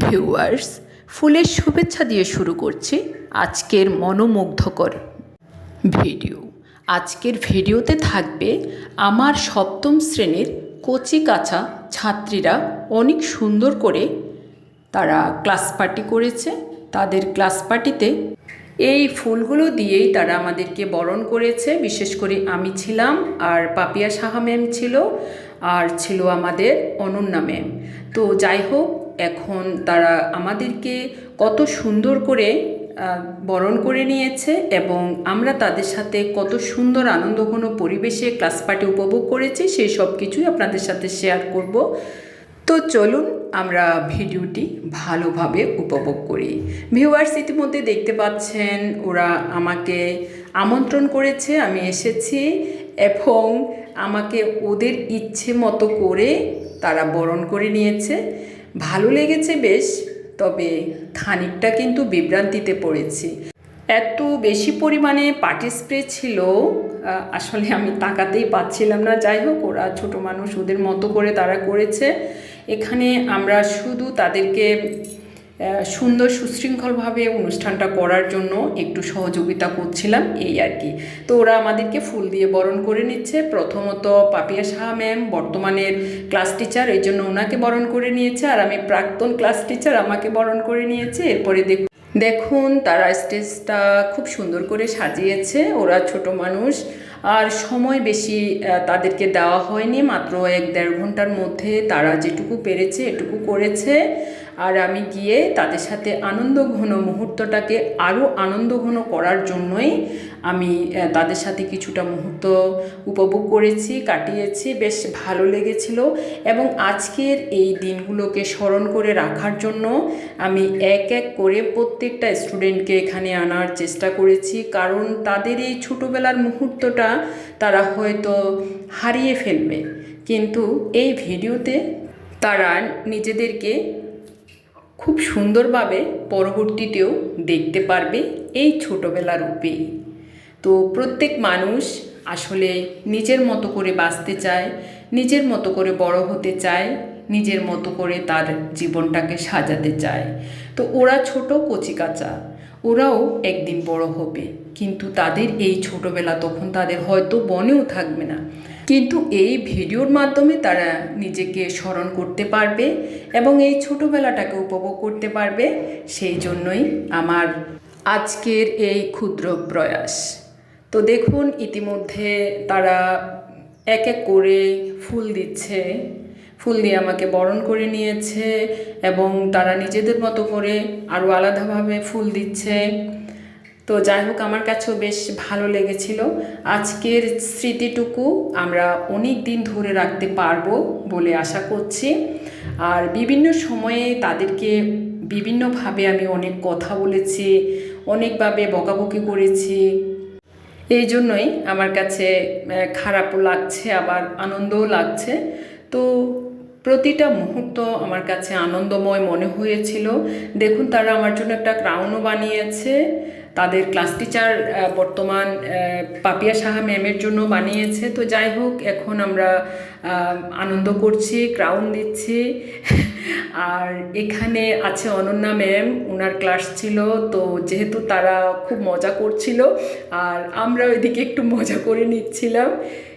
Viewers ফুলের শুভেচ্ছা দিয়ে শুরু করছি আজকের মনোমুগ্ধকর ভিডিও আজকের ভিডিওতে থাকবে আমার সপ্তম শ্রেণির কচি কাঁচা ছাত্রীরা অনেক সুন্দর করে তারা ক্লাস পার্টি করেছে। তাদের ক্লাস পার্টিতে এই ফুলগুলো দিয়েই তারা আমাদেরকে বরণ করেছে। বিশেষ করে আমি ছিলাম আর পাপিয়া সাহা ম্যাম ছিল, আর ছিল আমাদের অনন্যা ম্যাম তো যাই হোক এখন তারা আমাদেরকে কত সুন্দর করে বরণ করে নিয়েছে এবং আমরা তাদের সাথে কত সুন্দর আনন্দঘন পরিবেশে ক্লাস পার্টি উপভোগ করেছি, সেই সব কিছুই আপনাদের সাথে শেয়ার করব। তো চলুন আমরা ভিডিওটি ভালোভাবে উপভোগ করি। ভিউয়ার্স ইতিমধ্যে দেখতে পাচ্ছেন, ওরা আমাকে আমন্ত্রণ করেছে, আমি এসেছি এবং আমাকে ওদের ইচ্ছে মতো করে তারা বরণ করে নিয়েছে। ভালো লেগেছে বেশ, তবে খানিকটা কিন্তু বিভ্রান্তিতে পড়েছি। এত বেশি পরিমাণে পার্টি স্প্রে ছিল আসলে আমি তাকাতেই পাচ্ছিলাম না। যাই হোক, ওরা ছোটো মানুষ, ওদের মতো করে তারা করেছে। এখানে আমরা শুধু তাদেরকে সুন্দর সুশৃঙ্খলভাবে অনুষ্ঠানটা করার জন্য একটু সহযোগিতা করছিলাম এই আর কি। তো ওরা আমাদেরকে ফুল দিয়ে বরণ করে নিচ্ছে। প্রথমত পাপিয়া সাহা ম্যাম, বর্তমানের ক্লাস টিচার, এই জন্য ওনাকে বরণ করে নিয়েছে। আর আমি প্রাক্তন ক্লাস টিচার, আমাকে বরণ করে নিয়েছে। এরপরে দেখ দেখুন, তারা স্টেজটা খুব সুন্দর করে সাজিয়েছে। ওরা ছোট মানুষ। আর সময় বেশি তাদেরকে দেওয়া হয়নি। মাত্র এক দেড় ঘণ্টার মধ্যে তারা যেটুকু পেরেছে, এটুকু করেছে। আর আমি গিয়ে তাদের সাথে আনন্দ ঘন মুহূর্তটাকে আরও আনন্দ ঘন করার জন্যই আমি তাদের সাথে কিছুটা মুহূর্ত উপভোগ করেছি, কাটিয়েছি, বেশ ভালো লেগেছিল এবং আজকের এই দিনগুলোকে স্মরণ করে রাখার জন্য আমি এক এক করে প্রত্যেকটা স্টুডেন্টকে এখানে আনার চেষ্টা করেছি। কারণ তাদের এই ছোটোবেলার মুহূর্তটা তারা হয়তো হারিয়ে ফেলবে। কিন্তু এই ভিডিওতে তারা নিজেদেরকে খুব সুন্দরভাবে পরবর্তীতেও দেখতে পারবে এই ছোটোবেলার রূপে। তো প্রত্যেক মানুষ আসলে নিজের মতো করে বাঁচতে চায়, নিজের মতো করে বড় হতে চায়, নিজের মতো করে তার জীবনটাকে সাজাতে চায়। তো ওরা ছোট কচিকাচা ওরাও একদিন বড় হবে। কিন্তু তাদের এই ছোটবেলা তখন তাদের হয়তো বনেও থাকবে না। কিন্তু এই ভিডিওর মাধ্যমে তারা নিজেকে স্মরণ করতে পারবে এবং এই ছোটোবেলাটাকে উপভোগ করতে পারবে। সেই জন্যই আমার আজকের এই ক্ষুদ্র প্রয়াস। তো দেখুন, ইতিমধ্যে তারা এক এক করে ফুল দিচ্ছে। ফুল দিয়ে আমাকে বরণ করে নিয়েছে এবং তারা নিজেদের মতো করে আরও আলাদাভাবে ফুল দিচ্ছে। তো যাই হোক, আমার কাছেও বেশ ভালো লেগেছিল। আজকের স্মৃতিটুকু আমরা অনেক দিন ধরে রাখতে পারব বলে আশা করছি। আর বিভিন্ন সময়ে তাদেরকে বিভিন্নভাবে আমি অনেক কথা বলেছি, অনেকভাবে বকাবকি করেছি। এই জন্যই আমার কাছে খারাপও লাগছে, আবার আনন্দও লাগছে। তো প্রতিটা মুহূর্ত আমার কাছে আনন্দময় মনে হয়েছিল। দেখুন, তারা আমার জন্য একটা ক্রাউনও বানিয়েছে। তাদের ক্লাস টিচার বর্তমান পাপিয়া সাহা ম্যামের জন্য বানিয়েছে। তো যাই হোক, এখন আমরা আনন্দ করছি ক্রাউন দিচ্ছি। আর এখানে আছে অনন্যা ম্যাম ওনার ক্লাস ছিল। তো যেহেতু তারা খুব মজা করছিল, আর আমরা ওইদিকে একটু মজা করে নিচ্ছিলাম।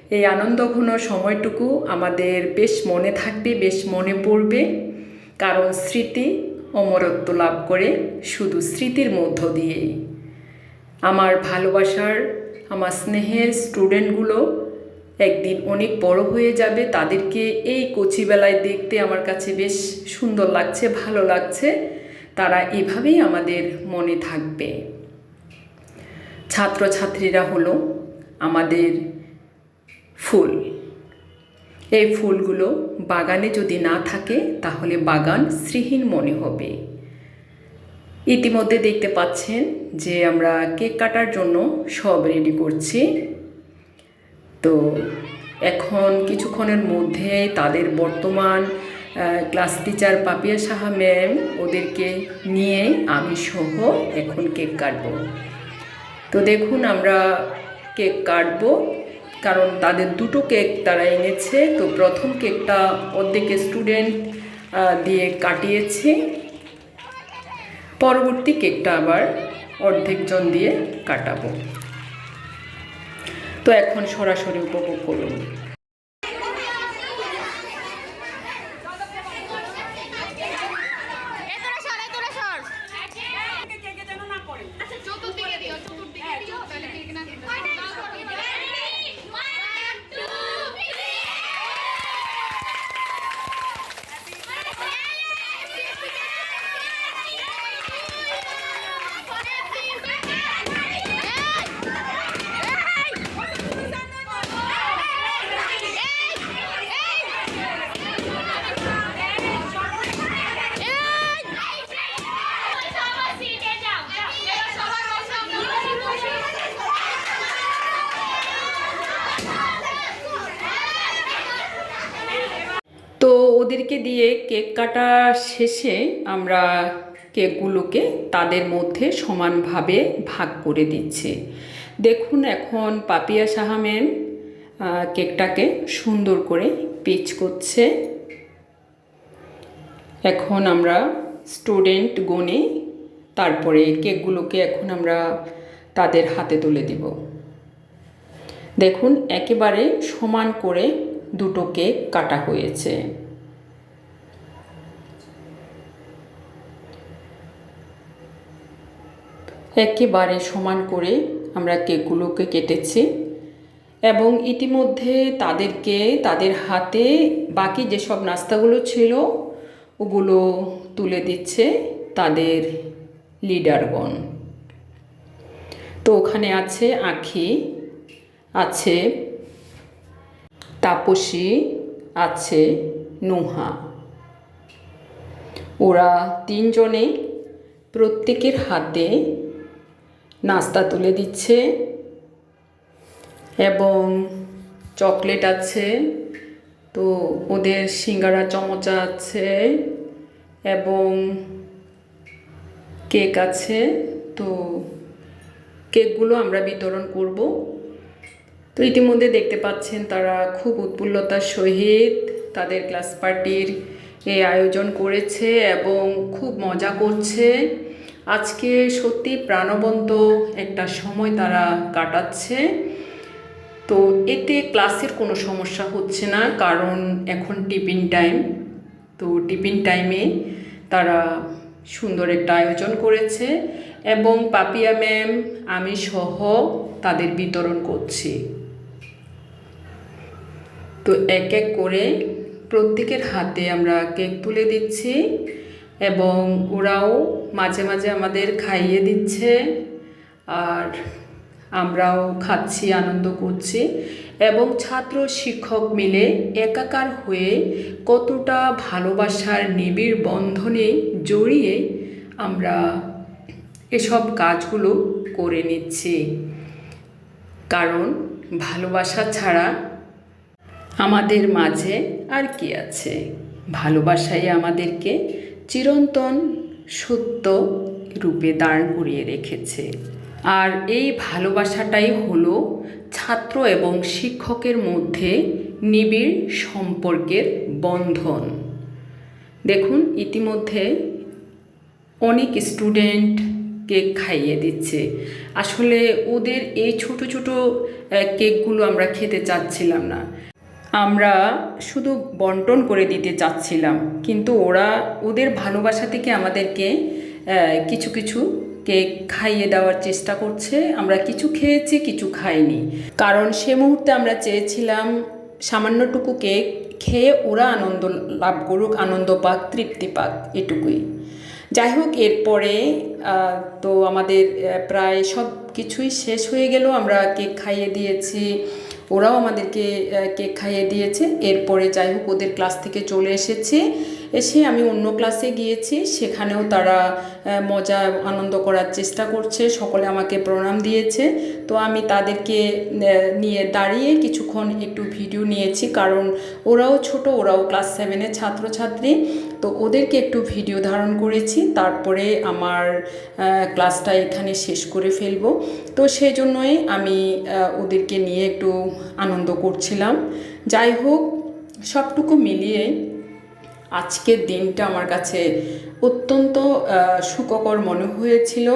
এই আনন্দঘন সময়টুকু আমাদের বেশ মনে থাকবে, বেশ মনে পড়বে। কারণ স্মৃতি অমরত্ব লাভ করে শুধু স্মৃতির মধ্য দিয়েই। আমার ভালোবাসার, আমার স্নেহের স্টুডেন্টগুলো একদিন অনেক বড় হয়ে যাবে। তাদেরকে এই কচিবেলায় দেখতে আমার কাছে বেশ সুন্দর লাগছে, ভালো লাগছে। তারা এভাবেই আমাদের মনে থাকবে। ছাত্রছাত্রীরা হলো আমাদের ফুল। এই ফুলগুলো বাগানে যদি না থাকে, তাহলে বাগান শ্রীহীন মনে হবে। ইতিমধ্যে দেখতে পাচ্ছেন যে আমরা কেক কাটার জন্য সব রেডি করছি। তো এখন কিছুক্ষণের মধ্যে তাদের বর্তমান class teacher Papiya Saha ma'am ওদেরকে নিয়ে আমি সহ এখন কেক কাটবো। তো দেখুন আমরা কেক কাটবো। কারণ তাদের দুটো কেক তারা এনেছে। তো প্রথম কেকটা অর্ধেক স্টুডেন্ট দিয়ে কাটিয়েছি। পরবর্তী কেকটা আবার অর্ধেকজন দিয়ে কাটাবো। তো এখন সরাসরি উপভোগ করুন এই তোরা সর, এই তোরা সর। আচ্ছা, চতুর্দিকে দিও, চতুর্দিকে দিও, তাহলে কেক না খেতে পারবে। দাও, দাও, দাও। One, two, three. তো ওদেরকে দিয়ে কেক কাটা শেষে আমরা কেকগুলোকে তাদের মধ্যে সমানভাবে ভাগ করে দিচ্ছি। দেখুন এখন পাপিয়া সাহা ম্যাম কেকটাকে সুন্দর করে পিচ করছে। এখন আমরা স্টুডেন্ট গনে তারপরে কেকগুলোকে এখন আমরা তাদের হাতে তুলে দিব। দেখুন একেবারে সমান করে দুটো কেক কাটা হয়েছে। একেবারে সমান করে আমরা কেকগুলোকে কেটেছি এবং ইতিমধ্যে তাদেরকে, তাদের হাতে বাকি যেসব নাস্তাগুলো ছিল, ওগুলো তুলে দিচ্ছে তাদের লিডারগণ তো ওখানে আছে আখি, আছে তাপসী, আছে নুহা। ওরা তিনজনে প্রত্যেকের হাতে নাস্তা তুলে দিচ্ছে। এবং চকলেট আছে, তো ওদের সিঙ্গারা চমচা আছে এবং কেক আছে। তো কেকগুলো আমরা বিতরণ করব। তো ইতিমধ্যে দেখতে পাচ্ছেন তারা খুব উৎফুল্লতার সহিত তাদের ক্লাস পার্টির এই আয়োজন করেছে এবং খুব মজা করছে। আজকে সত্যি প্রাণবন্ত একটা সময় তারা কাটাচ্ছে। তো এতে ক্লাসের কোনো সমস্যা হচ্ছে না, কারণ এখন টিফিন টাইম। তো টিফিন টাইমে তারা সুন্দর একটা আয়োজন করেছে এবং পাপিয়া ম্যাম, আমি সহ তাদের বিতরণ করছি। তো এক এক করে প্রত্যেকের হাতে আমরা কেক তুলে দিচ্ছি। এবং ওরাও মাঝে মাঝে আমাদের খাইয়ে দিচ্ছে আর আমরাও খাচ্ছি, আনন্দ করছি। এবং ছাত্র শিক্ষক মিলে একাকার হয়ে কতটা ভালোবাসার নিবিড় বন্ধনে জড়িয়ে আমরা এসব কাজগুলো করে নিচ্ছি। কারণ ভালোবাসা ছাড়া আমাদের মাঝে আর কি আছে? ভালোবাসাই আমাদেরকে চিরন্তন সত্য রূপে দাঁড় করিয়ে রেখেছে। আর এই ভালোবাসাটাই হলো ছাত্র এবং শিক্ষকের মধ্যে নিবিড় সম্পর্কের বন্ধন। দেখুন, ইতিমধ্যে অনেক স্টুডেন্ট কেক খাইয়ে দিচ্ছে। আসলে ওদের এই ছোট ছোট কেকগুলো আমরা খেতে চাচ্ছিলাম না। আমরা শুধু বন্টন করে দিতে চাচ্ছিলাম, কিন্তু ওরা ওদের ভালোবাসা থেকে আমাদেরকে কিছু কিছু কেক খাইয়ে দেওয়ার চেষ্টা করছে। আমরা কিছু খেয়েছি, কিছু খাইনি। কারণ সে মুহূর্তে আমরা চেয়েছিলাম সামান্যটুকু কেক খেয়ে ওরা আনন্দ লাভ করুক, আনন্দ পাক, তৃপ্তি পাক, এটুকুই। যাই হোক, এরপরে তো আমাদের প্রায় সব কিছুই শেষ হয়ে গেল। আমরা কেক খাইয়ে দিয়েছি, ওরাও আমাদেরকে কেক খাইয়ে দিয়েছে। এরপরে যাই হোক, ওদের ক্লাস থেকে চলে এসেছে। এসে আমি অন্য ক্লাসে গিয়েছি। সেখানেও তারা মজা, আনন্দ করার চেষ্টা করছে। সকলে আমাকে প্রণাম দিয়েছে। তো আমি তাদেরকে নিয়ে দাঁড়িয়ে কিছুক্ষণ একটু ভিডিও নিয়েছি। কারণ ওরাও ছোট, ওরাও ক্লাস সেভেনের ছাত্রছাত্রী। তো ওদেরকে একটু ভিডিও ধারণ করেছি, তারপরে আমার ক্লাসটা এখানে শেষ করে ফেলব। তো সেই জন্যই আমি ওদেরকে নিয়ে একটু আনন্দ করছিলাম। যাই হোক, সবটুকু মিলিয়ে আজকের দিনটা আমার কাছে অত্যন্ত সুখকর মনে হয়েছিল।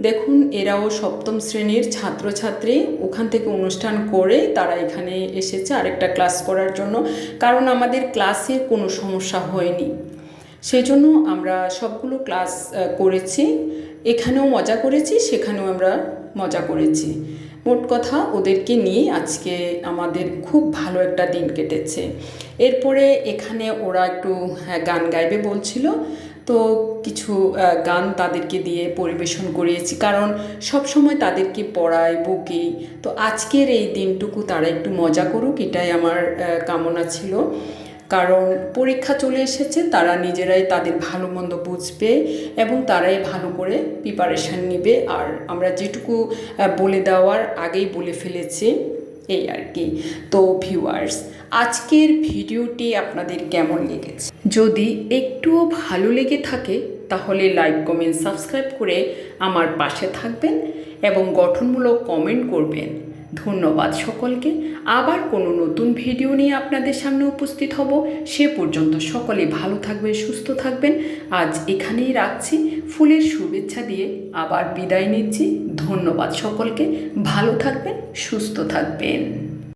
দেখুন এরাও সপ্তম শ্রেণির ছাত্রছাত্রী। ওখান থেকে অনুষ্ঠান করে তারা এখানে এসেছে আরেকটা ক্লাস করার জন্য। কারণ আমাদের ক্লাসে কোনো সমস্যা হয়নি। সেই জন্য আমরা সবগুলো ক্লাস করেছি। এখানেও মজা করেছি সেখানেও আমরা মজা করেছি। মোট কথা ওদেরকে নিয়ে আজকে আমাদের খুব ভালো একটা দিন কেটেছে। এরপরে এখানে ওরা একটু হ্যাঁ, গান গাইবে বলছিল। তো কিছু গান তাদেরকে দিয়ে পরিবেশন করিয়েছি। কারণ সব সময় তাদেরকে পড়াই, বকি। তো আজকের এই দিনটুকু তারা একটু মজা করুক, এটাই আমার কামনা ছিল। কারণ পরীক্ষা চলে এসেছে, তারা নিজেরাই তাদের ভালো মন্দ বুঝবে এবং তারাই ভালো করে প্রিপারেশান নেবে। আর আমরা যেটুকু বলে দেওয়ার আগেই বলে ফেলেছি। এই আর কি। তো ভিউয়ার্স আজকের ভিডিওটি আপনাদের কেমন লেগেছে? যদি একটুও ভালো লেগে থাকে, তাহলে লাইক কমেন্ট সাবস্ক্রাইব করে আমার পাশে থাকবেন এবং গঠনমূলক কমেন্ট করবেন। ধন্যবাদ সকলকে। আবার কোনো নতুন ভিডিও নিয়ে আপনাদের সামনে উপস্থিত হব। সে পর্যন্ত সকলে ভালো থাকবেন, সুস্থ থাকবেন। আজ এখানেই রাখছি। ফুলের শুভেচ্ছা দিয়ে আবার বিদায় নিচ্ছি। ধন্যবাদ সকলকে। ভালো থাকবেন, সুস্থ থাকবেন।